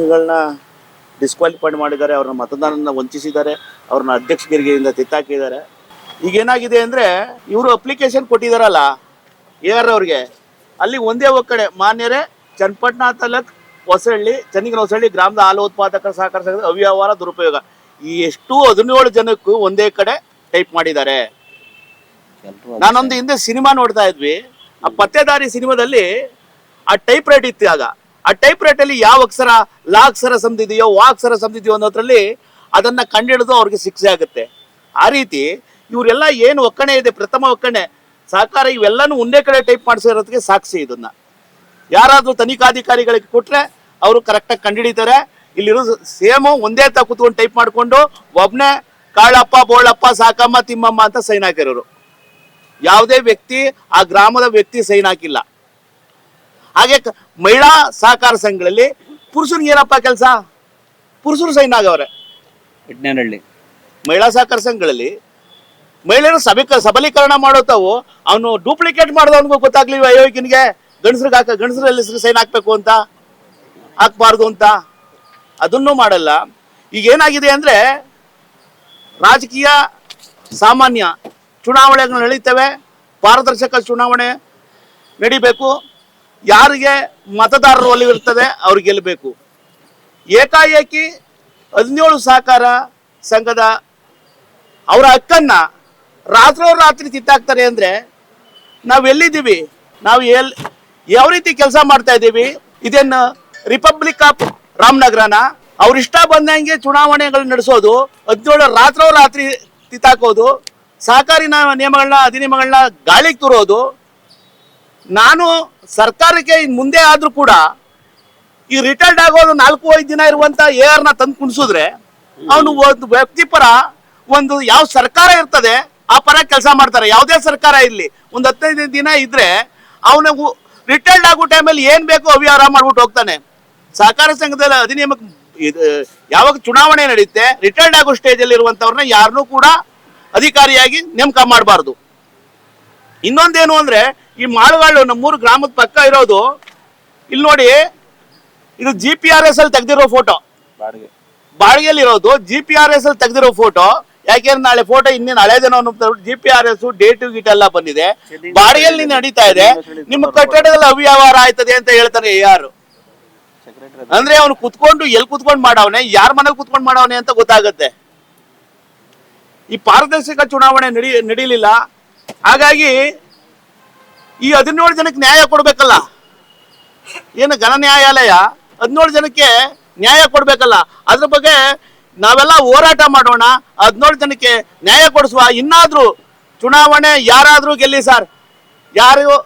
ಗಳನ್ನ ಡಿಸ್ಕ್ವಾಲಿಫೈಡ್ ಮಾಡಿದ್ದಾರೆ, ಅವ್ರನ್ನ ಮತದಾನನ ವಂಚಿಸಿದ್ದಾರೆ, ಅವ್ರನ್ನ ಅಧ್ಯಕ್ಷಗಿರಿಗೆಯಿಂದ ತಿತ್ತಾಕಿದ್ದಾರೆ. ಈಗ ಏನಾಗಿದೆ ಅಂದ್ರೆ, ಇವರು ಅಪ್ಲಿಕೇಶನ್ ಕೊಟ್ಟಿದಾರಲ್ಲ ಎ ಆರ್ ಅವ್ರಿಗೆ, ಅಲ್ಲಿ ಒಂದೇ ಒಕ್ಕಡೆ ಮಾನ್ಯರೇ, ಚನ್ನಪಟ್ಟಣ ತಾಲೂಕ್ ಹೊಸಹಳ್ಳಿ ಚನ್ನಿಗಿನ ಹೊಸಹಳ್ಳಿ ಗ್ರಾಮದ ಹಾಲು ಉತ್ಪಾದಕ ಸಹಕಾರ ಸಂಘದ ಅವ್ಯವಹಾರ ದುರುಪಯೋಗ. ಈ ಎಷ್ಟು ಹದಿನೇಳು ಜನಕ್ಕೂ ಒಂದೇ ಕಡೆ ಟೈಪ್ ಮಾಡಿದ್ದಾರೆ. ನಾನೊಂದು ಹಿಂದೆ ಸಿನಿಮಾ ನೋಡ್ತಾ ಇದ್ವಿ. ಆ ಪತ್ತೆದಾರಿ ಸಿನಿಮಾದಲ್ಲಿ ಆ ಟೈಪ್ ರೈಟ್ ಇತ್ತು ಆಗ. ಆ ಟೈಪ್ ರೈಟ್ ಅಲ್ಲಿ ಯಾವ ಅಕ್ಷರ, ಲಾ ಅಕ್ಷರ ಸಂದಿದೆಯೋ, ವಾ ಅಕ್ಷರ ಸಂದಿದೆಯೋ ಅನ್ನೋದ್ರಲ್ಲಿ ಅದನ್ನ ಕಂಡಿಡಿದು ಅವ್ರಿಗೆ ಶಿಕ್ಷೆ ಆಗುತ್ತೆ. ಆ ರೀತಿ ಇವರೆಲ್ಲ ಏನು ಒಕ್ಕಣೆ ಇದೆ, ಪ್ರಥಮ ಒಕ್ಕಣೆ ಸಹಕಾರ ಇವೆಲ್ಲನೂ ಒಂದೇ ಕಡೆ ಟೈಪ್ ಮಾಡಿಸಿರೋದಕ್ಕೆ ಸಾಕ್ಷಿ ಇದನ್ನ. ಯಾರಾದ್ರೂ ತನಿಖಾಧಿಕಾರಿಗಳಿಗೆ ಕೊಟ್ರೆ ಅವರು ಕರೆಕ್ಟಾಗಿ ಕಂಡುಹಿಡಿತಾರೆ ಇಲ್ಲಿರೋ ಸೇಮು ಒಂದೇ ತ ಕೂತ್ಕೊಂಡು ಟೈಪ್ ಮಾಡಿಕೊಂಡು ಒಬ್ನೇ ಕಾಳಪ್ಪ, ಬೋಳಪ್ಪ, ಸಾಕಮ್ಮ, ತಿಮ್ಮಮ್ಮ ಅಂತ ಸೈನ್ ಹಾಕಿರೋರು. ಯಾವುದೇ ವ್ಯಕ್ತಿ ಆ ಗ್ರಾಮದ ವ್ಯಕ್ತಿ ಸೈನ್ ಹಾಕಿಲ್ಲ. ಹಾಗೆ ಮಹಿಳಾ ಸಹಕಾರ ಸಂಘಗಳಲ್ಲಿ ಪುರುಷರಿಗೆ ಏನಪ್ಪ ಕೆಲಸ? ಪುರುಷರು ಸೈನ್ ಆಗವ್ರೆ. ಇಟ್ನೇನಹಳ್ಳಿ ಮಹಿಳಾ ಸಹಕಾರ ಸಂಘಗಳಲ್ಲಿ ಮಹಿಳೆಯರು ಸಬಿಕ ಸಬಲೀಕರಣ ಮಾಡೋತಾವು ಅವನು ಡೂಪ್ಲಿಕೇಟ್ ಮಾಡಿದವನಿಗೂ ಗೊತ್ತಾಗ್ಲಿ ಅಯೋಗ್ಯನಿಗೆ. ಗಂಡಸ್ರಿಗೆ ಹಾಕ ಗಂಡಸ್ರ ಹೆಸರು ಸೈನ್ ಹಾಕ್ಬೇಕು ಅಂತ. ಹಾಕ್ಬಾರ್ದು ಅಂತ. ಅದನ್ನು ಮಾಡಲ್ಲ. ಈಗ ಏನಾಗಿದೆ ಅಂದ್ರೆ ರಾಜಕೀಯ ಸಾಮಾನ್ಯ ಚುನಾವಣೆಗಳು ನಡೀತವೆ. ಪಾರದರ್ಶಕ ಚುನಾವಣೆ ನಡಿಬೇಕು. ಯಾರಿಗೆ ಮತದಾರರು ಒಲಿವಿರ್ತದೆ ಅವ್ರು ಗೆಲ್ಲಬೇಕು ಏಕಾಏಕಿ ಹದಿನೇಳು ಸಹಕಾರ ಸಂಘದ ಅವರ ಹಕ್ಕನ್ನ ರಾತ್ರೋರಾತ್ರಿ ತಿತ್ತಾಕ್ತಾರೆ ಅಂದ್ರೆ ನಾವು ಎಲ್ಲಿದ್ದೀವಿ? ನಾವು ಎಲ್, ಯಾವ ರೀತಿ ಕೆಲಸ ಮಾಡ್ತಾ ಇದ್ದೀವಿ? ಇದೇನು ರಿಪಬ್ಲಿಕ್ ಆಫ್ ರಾಮನಗರನ? ಅವ್ರ ಇಷ್ಟ ಬಂದಂಗೆ ಚುನಾವಣೆಗಳು ನಡೆಸೋದು, ಹದಿನೇಳು ರಾತ್ರೋರಾತ್ರಿ ಕಿತ್ತಾಕೋದು ಸಹಕಾರಿ ನ- ನಿಯಮಗಳನ್ನ, ಅಧಿನಿಯಮಗಳನ್ನ ಗಾಳಿಗೆ ತುರೋದು ನಾನು ಸರ್ಕಾರಕ್ಕೆ ಮುಂದೆ ಆದ್ರೂ ಕೂಡ ಈ ರಿಟೈರ್ಡ್ ಆಗೋದು ನಾಲ್ಕು, ಐದು ದಿನ ಇರುವಂತ ಎ ನ ತಂದು ಕುಣಿಸಿದ್ರೆ ಅವನು ಒಂದು ವ್ಯಕ್ತಿಪರ ಒಂದು ಯಾವ ಸರ್ಕಾರ ಇರ್ತದೆ ಆ ಪರ ಕೆಲಸ ಮಾಡ್ತಾರೆ. ಯಾವುದೇ ಸರ್ಕಾರ ಇಲ್ಲಿ ಒಂದು ಹತ್ತೈದು ದಿನ ಇದ್ರೆ ಅವನ ರಿಟೈರ್ಡ್ ಆಗೋ ಟೈಮಲ್ಲಿ ಏನ್ ಬೇಕೋ ಅವ್ಯವಹಾರ ಮಾಡ್ಬಿಟ್ಟು ಹೋಗ್ತಾನೆ. ಸಹಕಾರ ಸಂಘದಲ್ಲಿ ಅಧಿನಿಯಮಕ್ಕೆ ಯಾವಾಗ ಚುನಾವಣೆ ನಡೆಯುತ್ತೆ ರಿಟೈರ್ಡ್ ಆಗೋ ಸ್ಟೇಜ್ ಅಲ್ಲಿ ಇರುವಂತವ್ರನ್ನ ಯಾರನ್ನೂ ಕೂಡ ಅಧಿಕಾರಿಯಾಗಿ ನೇಮಕ ಮಾಡಬಾರ್ದು. ಇನ್ನೊಂದೇನು ಅಂದ್ರೆ ಈ ಮಾಳುಗಾಳು ನಮ್ಮೂರು ಗ್ರಾಮದ ಪಕ್ಕ ಇರೋದು ಇಲ್ಲಿ ನೋಡಿ ಇದು ಜಿ ಪಿ ಆರ್ ಎಸ್ ಅಲ್ಲಿ ತೆಗ್ದಿರೋ ಫೋಟೋ ಬಾಡಿಗೆ. ಬಾಡಿಗೆಯಲ್ಲಿ ಇರೋದು ಜಿ ಪಿ ಆರ್ ಎಸ್ ಅಲ್ಲಿ ತೆಗ್ದಿರೋ ಫೋಟೋ ಯಾಕೆಂದ್ರೆ ನಾಳೆ ಫೋಟೋ ಇನ್ನೇನು ಹಳೆ G P R S date ಗೀಟ್ ಎಲ್ಲ ಬಂದಿದೆ. ಬಾಡಿಗೆಯಲ್ಲಿ ನಡೀತಾ ಇದೆ. ನಿಮ್ಮ ಕಟ್ಟಡದಲ್ಲಿ ಅವ್ಯವಹಾರ ಆಯ್ತದೆ ಅಂತ ಹೇಳ್ತಾರೆ ಯಾರು ಅಂದ್ರೆ ಅವನು ಕುತ್ಕೊಂಡು ಎಲ್ಲಿ ಕುತ್ಕೊಂಡು ಮಾಡವನೆ ಯಾರ ಮನೇಲಿ ಕುತ್ಕೊಂಡು ಮಾಡವನೆ ಅಂತ ಗೊತ್ತಾಗುತ್ತೆ. ಈ ಪಾರದರ್ಶಕ ಚುನಾವಣೆ ನಡಿ ನಡೀಲಿಲ್ಲ. ಹಾಗಾಗಿ ಈ ಹದಿನೇಳು ಜನಕ್ಕೆ ನ್ಯಾಯ ಕೊಡ್ಬೇಕಲ್ಲ. ಏನು ಘನ ನ್ಯಾಯಾಲಯ ಹದಿನೇಳು ಜನಕ್ಕೆ ನ್ಯಾಯ ಕೊಡ್ಬೇಕಲ್ಲ. ಅದ್ರ ಬಗ್ಗೆ ನಾವೆಲ್ಲ ಹೋರಾಟ ಮಾಡೋಣ. ಹದಿನೇಳು ಜನಕ್ಕೆ ನ್ಯಾಯ ಕೊಡಿಸುವ ಇನ್ನಾದ್ರೂ ಚುನಾವಣೆ ಯಾರಾದ್ರೂ ಗೆಲ್ಲಿ ಸರ್. ಯಾರು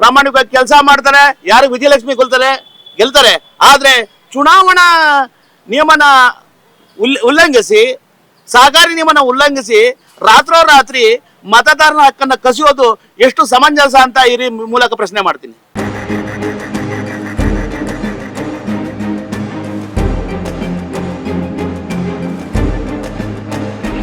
ಪ್ರಾಮಾಣಿಕವಾಗಿ ಕೆಲಸ ಮಾಡ್ತಾರೆ, ಯಾರು ವಿಜಯಲಕ್ಷ್ಮಿ ಗೆಲ್ತಾರೆ ಗೆಲ್ತಾರೆ. ಆದ್ರೆ ಚುನಾವಣಾ ನಿಯಮನ ಉಲ್, ಉಲ್ಲಂಘಿಸಿ, ಸಹಕಾರಿ ನಿಯಮನ ಉಲ್ಲಂಘಿಸಿ ರಾತ್ರೋರಾತ್ರಿ ಮತದಾರನ ಹಕ್ಕನ್ನು ಕಸಿಯೋದು ಎಷ್ಟು ಸಮಂಜಸ ಅಂತ ಈ ಮೂಲಕ ಪ್ರಶ್ನೆ ಮಾಡ್ತೀನಿ.